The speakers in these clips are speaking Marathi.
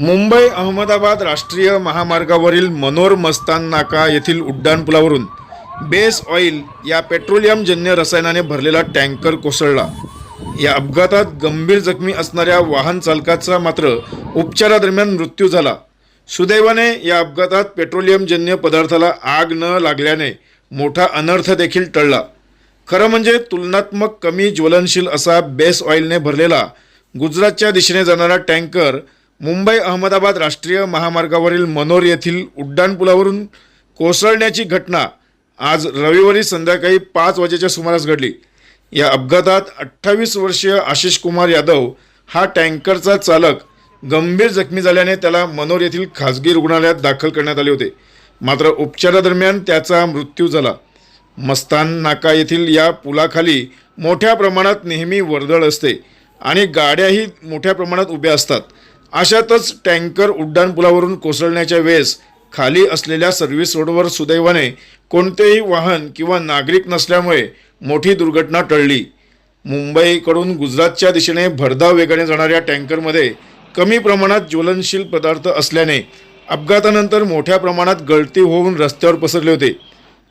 मुंबई अहमदाबाद राष्ट्रीय महामार्गावरील मनोर मस्तान नाका येथील उड्डाणपुलावरून बेस ऑइल या पेट्रोलियमजन्य रसायनाने भरलेला टँकर कोसळला. या अपघातात गंभीर जखमी असणाऱ्या वाहन चालकाचा मात्र उपचारादरम्यान मृत्यू झाला. सुदैवाने या अपघातात पेट्रोलियमजन्य पदार्थाला आग न लागल्याने मोठा अनर्थ देखील टळला. खरं म्हणजे तुलनात्मक कमी ज्वलनशील असा बेस ऑइलने भरलेला गुजरातच्या दिशेने जाणारा टँकर मुंबई अहमदाबाद राष्ट्रीय महामार्गावरील मनोर येथील उड्डाणपुलावरून कोसळण्याची घटना आज रविवारी संध्याकाळी पाच वाजेच्या सुमारास घडली. या अपघातात अठ्ठावीस वर्षीय आशिष कुमार यादव हा टँकरचा चालक गंभीर जखमी झाल्याने त्याला मनोर येथील खाजगी रुग्णालयात दाखल करण्यात आले होते. मात्र उपचारादरम्यान त्याचा मृत्यू झाला. मस्तान नाका येथील या पुलाखाली मोठ्या प्रमाणात नेहमी वर्दळ असते आणि गाड्याही मोठ्या प्रमाणात उभ्या असतात. अशातच टँकर उड्डाणपुलावरून कोसळण्याच्या वेळेस खाली असलेल्या सर्व्हिस रोडवर सुदैवाने कोणतेही वाहन किंवा नागरिक नसल्यामुळे मोठी दुर्घटना टळली. मुंबईकडून गुजरातच्या दिशेने भरधाव वेगाने जाणाऱ्या टँकरमध्ये कमी प्रमाणात ज्वलनशील पदार्थ असल्याने अपघातानंतर मोठ्या प्रमाणात गळती होऊन रस्त्यावर पसरले होते.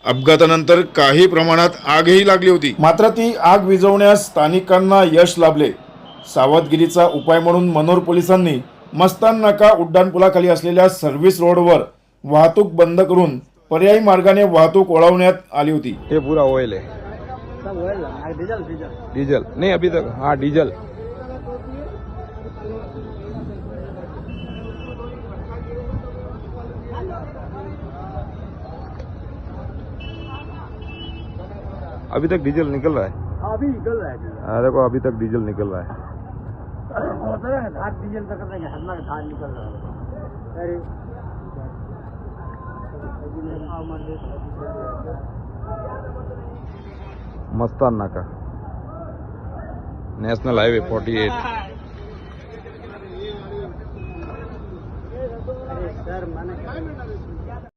अपघातानंतर काही प्रमाणात आगही लागली होती. मात्र ती आग विझवण्यास स्थानिकांना यश लाभले. सावधगिरीचा उपाय म्हणून मनोर पोलिसांनी मस्तान नाका उड्डाणपुलाखाली असलेल्या सर्व्हिस रोडवर वाहतूक बंद करून पर्यायी मार्गाने वाहतूक वळवण्यात आली होती. ये पूरा ऑयल है सब ऑयल है डीजल डीजल डीजल नहीं अभी तक. हाँ डीजल अभी तक डीजल निकल रहा है. हाँ, अभी निकल रहा है हाँ, देखो अभी तक डीजल निकल रहा है. धार डीजल का करते हैं हल्ला धार निकल रहा है अरे मस्तान नाका नेशनल हाईवे 48 अरे सर मैंने